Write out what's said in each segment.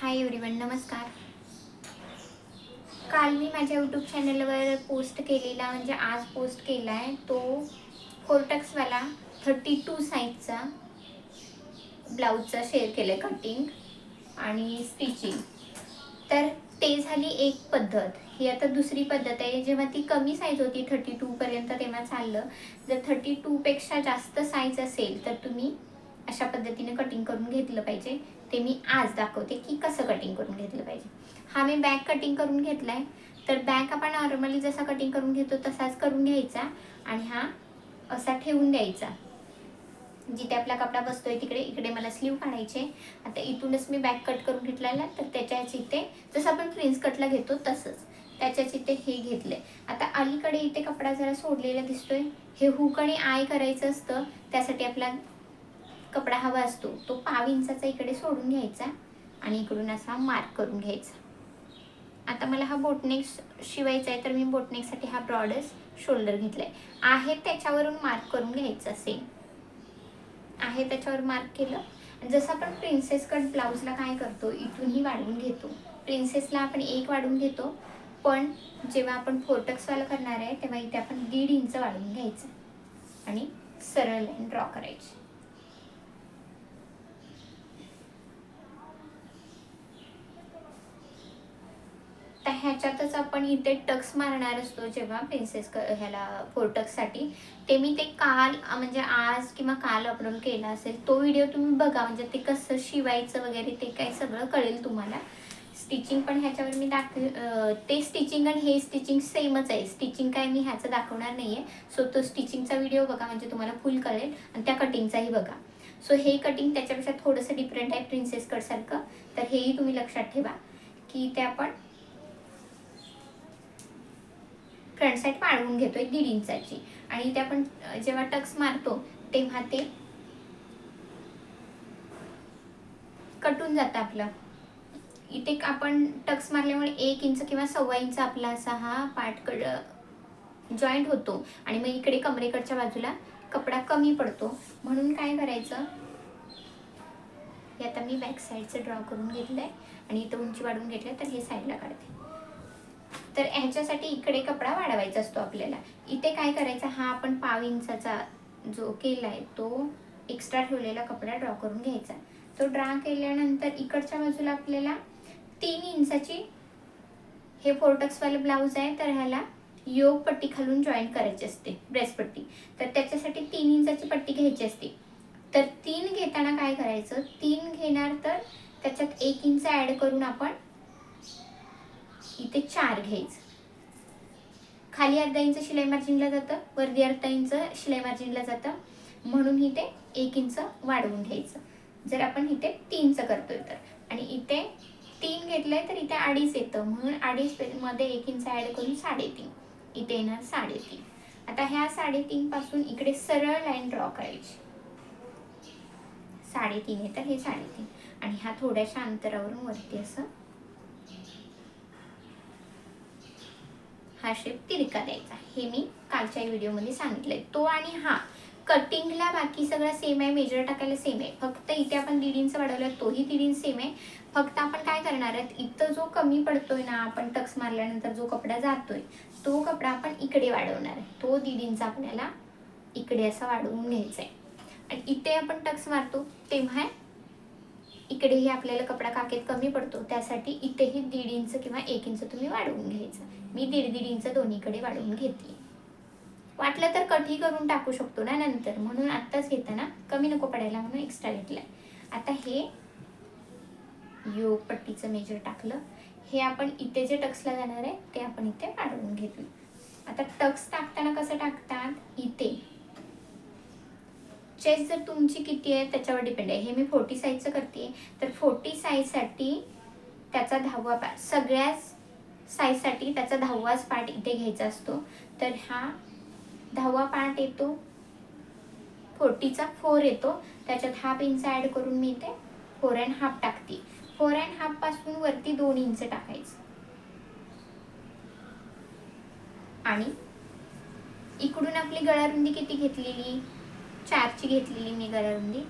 Hi everyone नमस्कार. काल मी माझ्या यूट्यूब चॅनलवर पोस्ट केलेला म्हणजे आज पोस्ट केला आहे तो फोरटक्सवाला थर्टी टू साईजचा ब्लाऊजचा शेअर केलं आहे कटिंग आणि स्टिचिंग तर ते झाली एक पद्धत. ही आता दुसरी पद्धत आहे. जेव्हा ती कमी साईज होती थर्टी टूपर्यंत तेव्हा चाललं. जर थर्टी टूपेक्षा जास्त साईज असेल तर तुम्ही अशा पद्धतीने कटिंग करून घेतलं पाहिजे. ते मी आज दाखवते की कसं कटिंग करून घेतलं पाहिजे. हा मी बॅक कटिंग करून घेतला आहे तर बॅक आपण नॉर्मली जसा कटिंग करून घेतो तसाच करून घ्यायचा आणि हा असा ठेवून द्यायचा. जिथे आपला कपडा बसतोय तिकडे इकडे मला स्लीव काढायचे. आता इथूनच मी बॅक कट करून घेतलेला तर त्याच्याच इथे जसं आपण प्रिन्स कटला घेतो तसंच. त्याच्याच इथे हे घेतलंय. आता अलीकडे इथे कपडा जरा सोडलेला दिसतोय. हे हुक आणि आय करायचं असतं. त्यासाठी आपला कपडा हवा असतो तो पाव इंचाचा इकडे सोडून घ्यायचा आणि इकडून असा मार्क करून घ्यायचा. आता मला हा बोटनेक शिवायचा आहे तर मी बोटनेकसाठी हा ब्रॉडस शोल्डर घेतलाय. आहे त्याच्यावरून मार्क करून घ्यायचं सेम आहे त्याच्यावर मार्क केलं. जसं आपण प्रिन्सेस कट ब्लाऊजला काय करतो इथूनही वाढवून घेतो. प्रिन्सेसला आपण एक वाढवून घेतो पण जेव्हा आपण फोर्टक्सवाला करणार आहे तेव्हा इथे आपण दीड इंच वाढवून घ्यायचं आणि सरळ लाईन ड्रॉ करायची तर ह्याच्यातच आपण इथे टक्स मारणार असतो जेव्हा प्रिन्सेस ह्याला फोरटक्ससाठी ते मी ते काल म्हणजे आज किंवा काल अपलोड केला असेल तो व्हिडिओ तुम्ही बघा. म्हणजे ते कसं शिवायचं वगैरे ते काय सगळं कळेल तुम्हाला. स्टिचिंग पण ह्याच्यावर मी दाख ते स्टिचिंग आणि हे स्टिचिंग सेमच आहे. स्टिचिंग काय मी ह्याचं दाखवणार नाही आहे सो तो स्टिचिंगचा व्हिडिओ बघा म्हणजे तुम्हाला फुल कळेल. आणि त्या कटिंगचाही बघा. सो हे कटिंग त्याच्यापेक्षा थोडंसं डिफरंट आहे प्रिन्सेस कटसारखं तर हेही तुम्ही लक्षात ठेवा. की ते आपण फ्रंट साईड वाढवून घेतोय दीड इंचाची. आणि ते आपण जेव्हा टक्स मारतो तेव्हा ते कटून जातं आपलं. इथे आपण टक्स मारल्यामुळे एक इंच किंवा सव्वा इंच आपला असा हा पार्ट कड जॉईंट होतो. आणि मग इकडे कमरेकडच्या बाजूला कपडा कमी पडतो. म्हणून काय करायचं? हे आता मी बॅक साईडचं ड्रॉ करून घेतलंय. आणि इथं उंची वाढवून घेतलंय तर हे साईडला काढते. तर ह्याच्यासाठी इकडे कपडा वाढवायचा असतो आपल्याला. इथे काय करायचं? हा आपण पाव इंचाचा जो केला आहे तो एक्स्ट्रा ठेवलेला कपडा ड्रॉ करून घ्यायचा. तो ड्रा केल्यानंतर इकडच्या बाजूला आपल्याला तीन इंचाची हे फोर्टक्सवालं ब्लाऊज आहे तर ह्याला योग पट्टी खालून जॉईन करायची असते ब्रेसपट्टी तर त्याच्यासाठी तीन इंचाची पट्टी घ्यायची असते. तर तीन घेताना काय करायचं? तीन घेणार तर त्याच्यात एक इंच ॲड करून आपण इथे चार घ्यायचं. खाली अर्धा इंच शिलाई मार्जिनला जातं वरती अर्धा इंच शिलाई मार्जिनला जातं. म्हणून इथे एक इंच वाढवून घ्यायचं. जर आपण इथे तीनचं करतोय तर. आणि इथे तीन घेतलंय तर इथे अडीच येतं. म्हणून अडीच मध्ये एक इंच ॲड करून साडेतीन. इथे येणार साडेतीन. आता ह्या साडेतीन पासून इकडे सरळ लाईन ड्रॉ करायची. साडेतीन आहे तर हे साडेतीन. आणि ह्या थोड्याशा अंतरावरून वरती असं हा शेप तिरका द्यायचा हे मी कालच्या व्हिडिओमध्ये सांगितलंय. तो आणि हा कटिंगला बाकी सगळं सेम आहे मेजर टाकायला सेम आहे. फक्त इथे आपण दीड इंच वाढवलं तोही दीड इंच सेम आहे. फक्त आपण काय करणार आहेत इथं जो कमी पडतोय ना आपण टक्स मारल्यानंतर जो कपडा जातोय तो कपडा आपण इकडे वाढवणार आहे. तो दीड इंच आपल्याला इकडे असा वाढवून घ्यायचा आहे. आणि इथे आपण टक्स मारतो तेव्हा इकडेही आपल्याला कपडा काकेत कमी पडतो. त्यासाठी इथेही दीड इंच किंवा एक इंच तुम्ही वाढवून घ्यायचं. मी दीड दीड इंच दोन्हीकडे वाढवून घेतली. वाटलं तर कठी करून टाकू शकतो ना नंतर. म्हणून आत्ताच घेताना कमी नको पडायला म्हणून एक्स्ट्रा घेतलाय आता हे योग पट्टीचं मेजर टाकलं. हे आपण इथे जे टक्सला जाणार आहे ते आपण इथे वाढवून घेतलं. आता टक्स टाकताना कसं टाकतात? इथे. चेस्ट जर तुमची किती आहे त्याच्यावर डिपेंड आहे. हे मी फोर्टी साईजचं करते. तर फोर्टी साईजसाठी त्याचा दहावा पार्ट सगळ्याच साईजसाठी त्याचा दहावाच पार्ट इथे घ्यायचा असतो. तर हा दहावा पार्ट येतो. फोर्टीचा फोर येतो. त्याच्यात हाफ इंच ॲड करून मी इथे फोर अँड हाफ टाकते. फोर अँड हाफपासून वरती दोन इंच टाकायचं. आणि इकडून आपली गळारुंदी किती घेतलेली? चारची घेतलेली मी गळारुंदी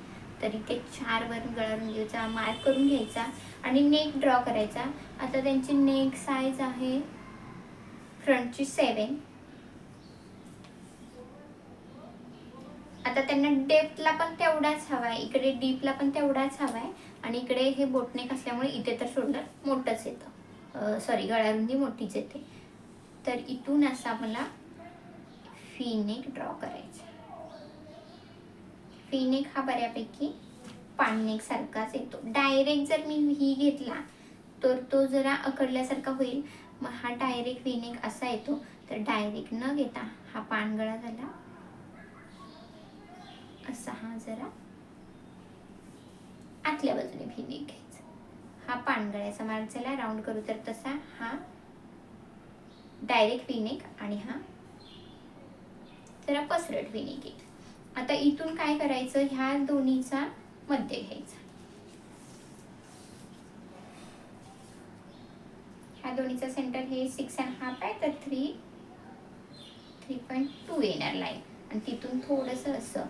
तर इथे चारवर गळारुंदीचा मार्क करून घ्यायचा आणि नेक ड्रॉ करायचा. आता त्यांची नेक साईज आहे फ्रंटची सेवन आता त्यांना डेप्थला पण तेवढाच हवा आहे. इकडे डीपला पण तेवढाच हवा आहे. आणि इकडे हे बोटनेक असल्यामुळे इथे तर शोल्डर मोठंच येतं. सॉरी गळारुंदी मोठीच येते. तर इथून असा मला फी नेक ड्रॉ करायचा फीनेक हा बऱ्यापैकी पाणनेक सारखाच येतो. डायरेक्ट जर मी ही घेतला तर तो जरा अकडल्यासारखा होईल. मग हा डायरेक्ट विनेक असा येतो. तर डायरेक्ट न घेता हा पानगळा झाला. असा हा जरा आतल्या बाजूने फीनेक घ्यायचा. हा पानगळ्याचा मार्ग झाला राऊंड करू तर तसा हा डायरेक्ट विनेक आणि हा जरा पसरट विनेक येईल. आता इथून काय करायचं? ह्या दोन्हीचा मध्य घ्यायचा. ह्या दोन्हीचा सेंटर हे सिक्स अँड हाफ आहे तर थ्री थ्री पॉईंट टू येणार लाईन आणि तिथून थोडंसं असं.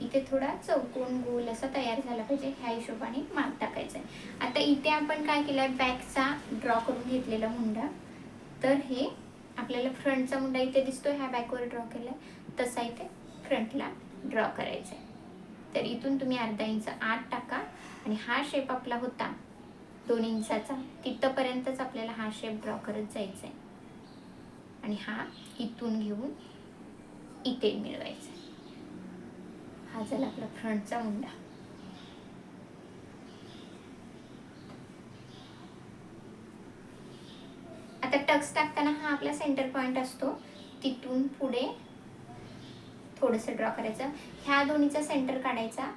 इथे थोडा चौकोन गोल असा तयार झाला पाहिजे. ह्या हिशोबाने मार्क टाकायचा आहे आता इथे आपण काय केलं आहे बॅकचा ड्रॉ करून घेतलेला मुंडा. तर हे आपल्याला फ्रंटचा मुंडा इथे दिसतो ह्या बॅकवर ड्रॉ केला आहे तसा इथे फ्रंटला ड्रॉ करायचा आहे तर इथून तुम्ही अर्धा इंच आत टाका आणि हा शेप आपला होता. दोन इंचाचा. तिथंपर्यंतच आपल्याला हा शेप ड्रॉ करत जायचा आहे आणि हा इथून घेऊन इथे मिळवायचा. हा झाला आपला फ्रंटचा मुंडा. आता टक्स टाकताना हा आपला सेंटर पॉइंट असतो. तिथून पुढे थोडंसं ड्रॉ करायचं. ह्या दोन्हीचा सेंटर काढायचा.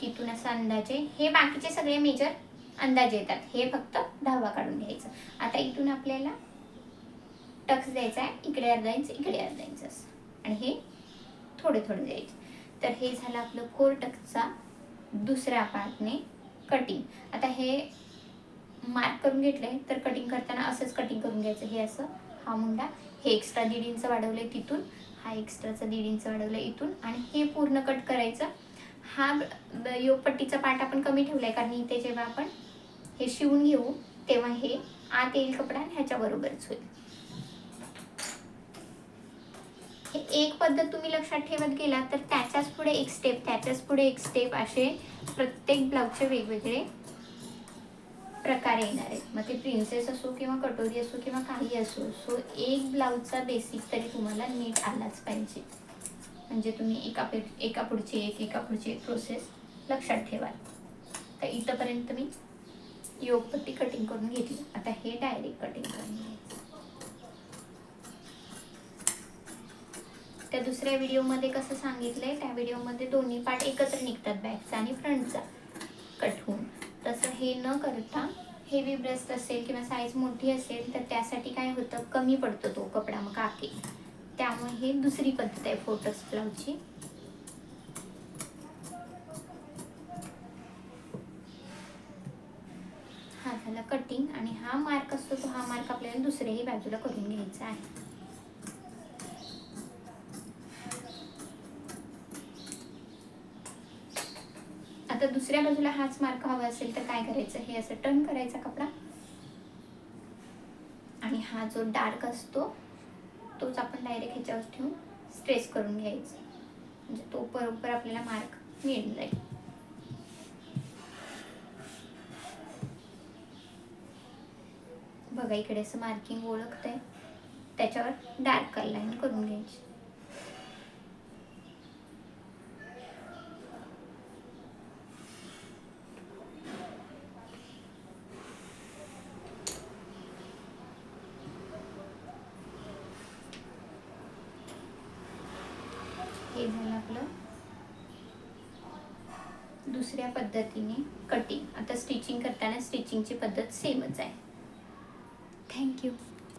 तिथून असं अंदाजे हे बाकीचे सगळे मेजर अंदाजे येतात. हे फक्त दहावा काढून घ्यायचं. आता इथून आपल्याला टक्स द्यायचा आहे. इकडे अर्धा इंच इकडे अर्धा इंच असं. आणि हे थोडे थोडे द्यायचे. तर हे झालं आपलं कोर टक्सचा दुसऱ्या पार्टने कटिंग आता हे मार्क करून घेतले तर कटिंग करताना असंच कटिंग करून घ्यायचं. हे असं हा मुंडा. हे एक्स्ट्रा दीड इंच वाढवलंय तिथून. हा एक्स्ट्राचा दीड इंच वाढवलाय इथून आणि हे पूर्ण कट करायचं. हा ब- योगपट्टीचा पार्ट आपण कमी ठेवला आहे कारण इथे जेव्हा आपण हे शिवून घेऊ तेव्हा हे आत येईल कपडा आणि ह्याच्याबरोबरच होईल. हे एक पद्धत तुम्ही लक्षात ठेवत गेला तर त्याच्याच पुढे एक स्टेप त्याच्याच पुढे एक स्टेप असे प्रत्येक ब्लाऊजचे वेगवेगळे प्रकार येणार आहेत. मग ते प्रिन्सेस असो किंवा कटोरी असो किंवा काही असो सो एक ब्लाऊजचा बेसिक तरी तुम्हाला नीट आलाच पाहिजे. म्हणजे तुम्ही एका पे एका पुढची एक एका पुढची एक प्रोसेस लक्षात ठेवाल. तर इथंपर्यंत मी योगपट्टी कटिंग करून घेतली. आता हे डायरेक्ट कटिंग करून घ्यायचं. त्या दुसऱ्या व्हिडिओमध्ये कसं सांगितलंय त्या व्हिडिओमध्ये दोन्ही पार्ट एकत्र निघतात बॅकचा आणि फ्रंटचा कट होऊन. तसं हे न करता हेवी ब्रेस्ट असेल किंवा साईज मोठी असेल तर त्यासाठी काय होतं? कमी पडतो तो कपडा मग काके. त्यामुळे हे दुसरी पद्धत आहे फोटोस ब्लाऊजची हा झाला कटिंग आणि हा मार्क असतो तो हा मार्क आपल्याला दुसऱ्याही बाजूला करून घ्यायचा आहे. आता दुसऱ्या बाजूला हाच मार्क हवा असेल तर काय करायचं? हे असं टर्न करायचा कपडा. आणि हा जो डार्क असतो तोच आपण डायरेक्ट ह्याच्यावर ठेवून स्ट्रेस करून घ्यायचा. म्हणजे तो बरोबर आपल्याला मार्क मिळून जाईल. बघा इकडे असं मार्किंग ओळखतंय. त्याच्यावर डार्क लाईन करून घ्यायची हे झालं आपलं दुसऱ्या पद्धतीने कटिंग आता स्टिचिंग करताना स्टिचिंगची पद्धत सेमच आहे. थँक्यू